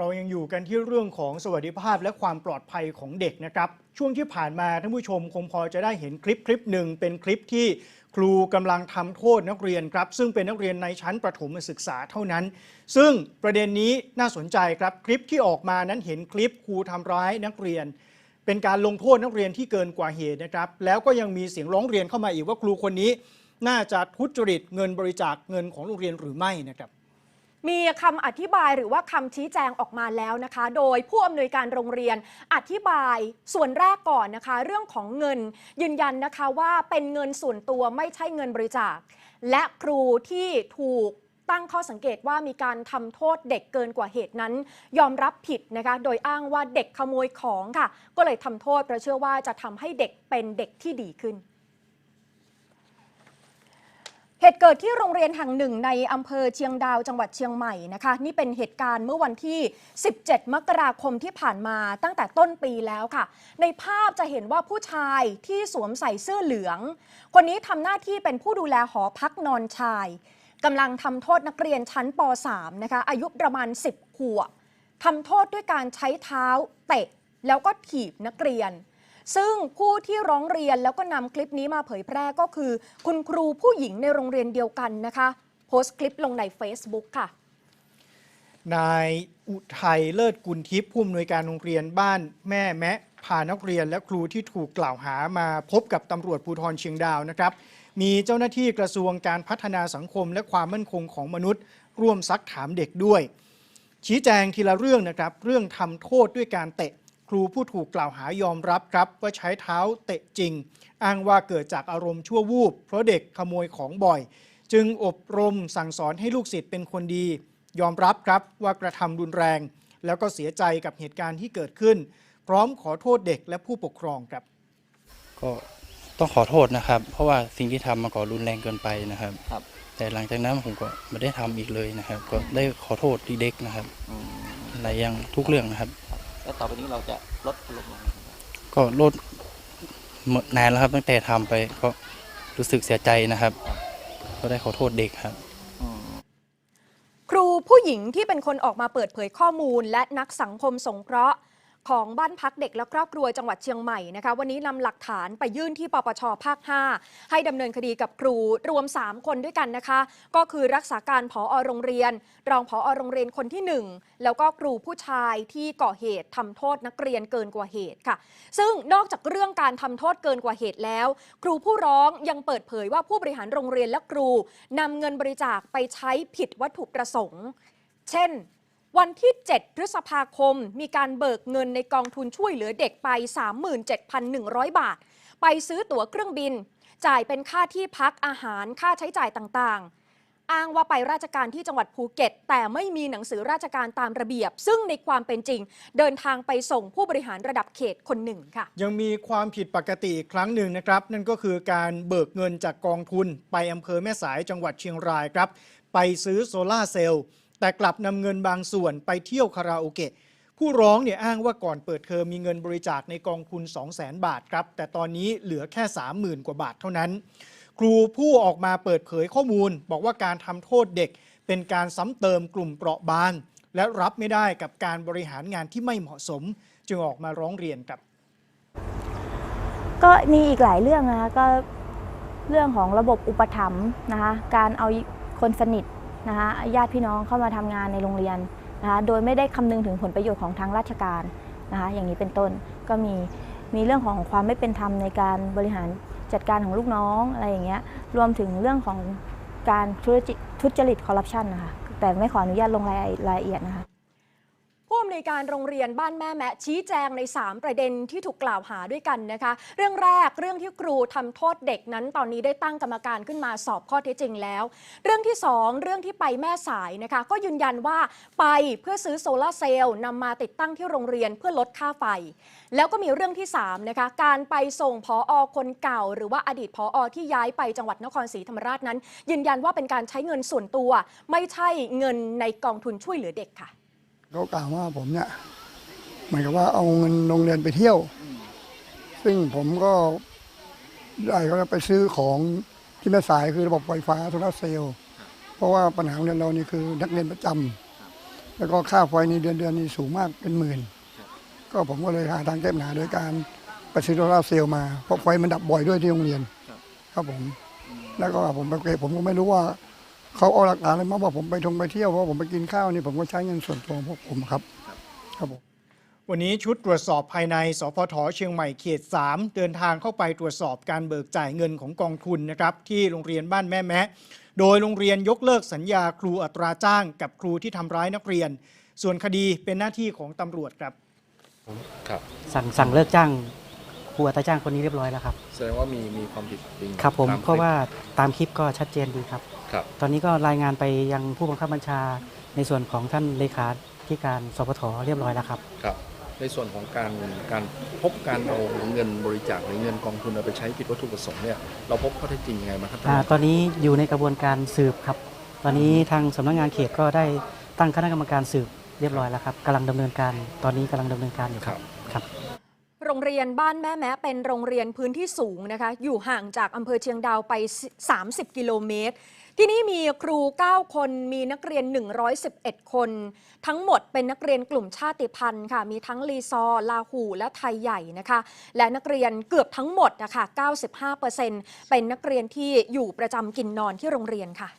เรายังอยู่กันที่เรื่องของสวัสดิภาพและความปลอดภัยของเด็กนะครับ ช่วงที่ผ่านมาท่านผู้ชมคงพอจะได้เห็นคลิปคลิปหนึ่งเป็นคลิปที่ครูกำลังทำโทษนักเรียนครับ ซึ่งเป็นนักเรียนในชั้นประถมศึกษาเท่านั้น ซึ่งประเด็นนี้น่าสนใจครับคลิปที่ออกมานั้นเห็นคลิปครูทำร้ายนักเรียน เป็นการลงโทษนักเรียนที่เกินกว่าเหตุนะครับ แล้วก็ยังมีเสียงร้องเรียนเข้ามาอีกว่าครูคนนี้ น่าจะทุจริตเงินบริจาคเงินของโรงเรียนหรือไม่นะครับ มีคำอธิบายหรือว่าคำชี้แจงออกมาแล้วนะคะ โดยผู้อำนวยการโรงเรียนอธิบายส่วนแรกก่อนนะคะ เรื่องของเงินยืนยันนะคะว่าเป็นเงินส่วนตัวไม่ใช่เงินบริจาค และครูที่ถูกตั้งข้อสังเกตว่ามีการทำโทษเด็กเกินกว่าเหตุนั้น ยอมรับผิดนะคะ โดยอ้างว่าเด็กขโมยของค่ะ ก็เลยทำโทษเพราะเชื่อว่าจะทำให้เด็กเป็นเด็กที่ดีขึ้น เหตุเกิดที่โรงเรียนแห่งหนึ่งในอำเภอเชียงดาวจังหวัดเชียงใหม่นะคะ นี่เป็นเหตุการณ์เมื่อวันที่ 17 มกราคมที่ผ่านมาตั้งแต่ต้นปีแล้วค่ะ ในภาพจะเห็นว่าผู้ชายที่สวมใส่เสื้อเหลือง คนนี้ทำหน้าที่เป็นผู้ดูแลหอพักนอนชายกำลังทำโทษนักเรียนชั้นป .3 นะคะ อายุประมาณ 10ขวบทำโทษด้วยการใช้เท้าเตะ แล้วก็ถีบนักเรียน ซึ่งผู้ที่ร้องเรียนแล้วก็นำคลิปนี้มาเผยแพร่ก็คือ คุณครูผู้หญิงในโรงเรียนเดียวกันนะคะ โพสต์คลิปลงใน Facebook ค่ะ นายอุทัยเลิศกุลทิพย์ผู้อำนวยการโรงเรียนบ้านแม่แมะพานักเรียนและครูที่ถูกกล่าวหามาพบกับตำรวจภูธรเชียงดาวนะครับ มีเจ้าหน้าที่กระทรวงการพัฒนาสังคมและความมั่นคงของมนุษย์ ร่วมซักถามเด็กด้วย ชี้แจงทีละเรื่องนะครับ เรื่องทำโทษด้วยการเตะ ครูผู้ถูกกล่าวหายอมรับครับว่าใช้เท้าเตะจริง อ้างว่าเกิดจากอารมณ์ชั่ววูบเพราะเด็กขโมยของบ่อย จึงอบรมสั่งสอนให้ลูกศิษย์เป็นคนดี ยอมรับครับว่ากระทำรุนแรง แล้วก็เสียใจกับเหตุการณ์ที่เกิดขึ้น พร้อมขอโทษเด็กและผู้ปกครองครับ ก็ต้องขอโทษนะครับ เพราะว่าสิ่งที่ทำมันก็รุนแรงเกินไปนะครับครับ แต่หลังจากนั้นผมก็ไม่ได้ทำอีกเลยนะครับ ก็ได้ขอโทษเด็กๆนะครับอืมหลายอย่างทุกเรื่องนะครับ แล้วต่อไปนี้เราจะลดลงไหมครับก็ลดนานแล้วครับ ตั้งแต่ทำไปก็รู้สึกเสียใจนะครับ ก็ได้ขอโทษเด็กครับอืมครูผู้หญิงที่เป็นคนออกมาเปิดเผยข้อมูล และนักสังคมสงเคราะห์ ของบ้านพักเด็กและครอบครัวจังหวัดเชียงใหม่นะคะวันนี้นำหลักฐานไปยื่นที่ปปชภาค 5 ให้ดำเนินคดีกับครูรวม 3 คนด้วยกันนะคะ ก็คือรักษาการผอโรงเรียน รองผอโรงเรียนคนที่ 1 แล้วก็ครูผู้ชายที่ก่อเหตุทำโทษนักเรียนเกินกว่าเหตุค่ะ ซึ่งนอกจากเรื่องการทำโทษเกินกว่าเหตุแล้ว ครูผู้ร้องยังเปิดเผยว่าผู้บริหารโรงเรียนและครูนำเงินบริจาคไปใช้ผิดวัตถุประสงค์ เช่น วันที่ 7 พฤษภาคม มีการเบิกเงินในกองทุนช่วยเหลือเด็กไป 37,100 บาท ไปซื้อตั๋วเครื่องบิน จ่ายเป็นค่าที่พักอาหารค่าใช้จ่ายต่างๆ อ้างว่าไปราชการที่จังหวัดภูเก็ต แต่ไม่มีหนังสือราชการตามระเบียบ ซึ่งในความเป็นจริง เดินทางไปส่งผู้บริหารระดับเขตคนหนึ่งค่ะ ยังมีความผิดปกติอีกครั้งหนึ่งนะครับ นั่นก็คือการเบิกเงินจากกองทุน ไปอำเภอแม่สายจังหวัดเชียงรายครับ ไปซื้อโซลาเซลล์ แต่กลับนำเงินบางส่วนไปเที่ยวคาราโอเกะผู้ร้องเนี่ยอ้างว่าก่อนเปิดเทอมมีเงินบริจาคในกองทุน 200,000 บาทครับ แต่ตอนนี้เหลือแค่ 30,000 กว่าบาทเท่านั้น ครูผู้ออกมาเปิดเผยข้อมูล บอกว่าการทำโทษเด็ก เป็นการซ้ำเติมกลุ่มเปราะบาง และรับไม่ได้กับการบริหารงานที่ไม่เหมาะสม จึงออกมาร้องเรียนครับ ก็มีอีกหลายเรื่องนะคะก็เรื่องของระบบอุปถัมภ์นะคะการเอาคนสนิท นะคะญาติพี่น้องเข้ามาทำงานในโรงเรียนนะคะโดยไม่ได้คำนึงถึงผลประโยชน์ของทางราชการนะคะอย่างนี้เป็นต้นก็มีมีเรื่องของความไม่เป็นธรรมในการบริหารจัดการของลูกน้องอะไรอย่างเงี้ยรวมถึงเรื่องของการทุจริตทุจริตคอร์รัปชันนะคะแต่ไม่ขออนุญาตลงรายละเอียดนะคะ ผู้อำนวยการโรงเรียนบ้านแม่แมะชี้แจงใน 3 ประเด็นที่ถูกกล่าวหาด้วยกันนะคะ เรื่องแรกเรื่องที่ครูทำโทษเด็กนั้น ตอนนี้ได้ตั้งกรรมการขึ้นมาสอบข้อเท็จจริงแล้ว เรื่องที่ 2 เรื่องที่ไปแม่สายนะคะ ก็ยืนยันว่าไปเพื่อซื้อโซลาร์เซลล์นำมาติดตั้งที่โรงเรียนเพื่อลดค่าไฟ แล้วก็มีเรื่องที่3นะคะการไปส่งพออคนเก่า หรือว่าอดีตพออที่ย้ายไปจังหวัดนครศรีธรรมราชนั้น ยืนยันว่าเป็นการใช้เงินส่วนตัว ไม่ใช่เงินในกองทุนช่วยเหลือเด็กค่ะ เขากล่าวว่าผมเนี่ยเหมือนกับว่าเอาเงินโรงเรียนไปเที่ยว ซึ่งผมก็ได้ก็ไปซื้อของที่แม่สายคือระบบไฟฟ้าโซลาร์เซลล์เพราะว่าปัญหาโรงเรียนเรานี่คือนักเรียนประจำแล้วก็ค่าไฟในเดือนเดือนนี้สูงมากเป็นหมื่น ก็ผมก็เลยหาทางแก้ปัญหาโดยการไปซื้อโซลาร์เซลล์มาเพราะไฟมันดับบ่อยด้วยที่โรงเรียน ครับผม แล้วก็ผมไปผมก็ไม่รู้ว่า เขาเอาหลักฐานอะไรมาว่าผมไปทงไปเที่ยวเพราะผมไปกินข้าวนี่ผมก็ใช้เงินส่วนตัวของพวกผมครับ ครับผมวันนี้ชุดตรวจสอบภายในสพทเชียงใหม่เขต 3 เดินทางเข้าไปตรวจสอบการเบิกจ่ายเงินของกองทุนนะครับที่โรงเรียนบ้านแม่แมะโดยโรงเรียนยกเลิกสัญญาครูอัตราจ้าง กับครูที่ทำร้ายนักเรียน ส่วนคดีเป็นหน้าที่ของตำรวจครับ ครับสั่งสั่งเลิกจ้างครูอัตราจ้างคนนี้เรียบร้อยแล้วครับ แสดงว่ามีมีความผิดจริงครับผมตคลิปเพราะว่าตามคลิปก็ชัดเจนดีครับ ครับ ตอนนี้ก็รายงานไปยังผู้บังคับบัญชาในส่วนของท่านเลขาธิการสพทเรียบร้อยแล้วครับ ครับ ในส่วนของการการพบการเอาเงินบริจาคหรือเงินกองทุนเอาไปใช้ผิดวัตถุประสงค์เนี่ยเราพบข้อเท็จจริงยังไงมางครับท่าอ่านตอนนี้อยู่ในกระบวนการสืบครับ ตอนนี้ทางสำนักงานเขตก็ได้ตั้งคณะกรรมการสืบเรียบร้อยแล้วครับกำลังดำเนินการ ตอนนี้กำลังดำเนินการอยู่ครับ ครับโรงเรียนบ้านแม่แม้เป็นโรงเรียนพื้นที่สูงนะคะอยู่ห่างจากอำเภอเชียงดาวไป 30 กิโลเมตร ที่นี่มีครู 9 คนมีนักเรียน 111 คน ทั้งหมดเป็นนักเรียนกลุ่มชาติพันธุ์ค่ะมีทั้งลีซอ ลาหู และไทยใหญ่นะคะและนักเรียนเกือบทั้งหมดนะคะ95%เป็นนักเรียนที่อยู่ประจำกินนอนที่โรงเรียนค่ะ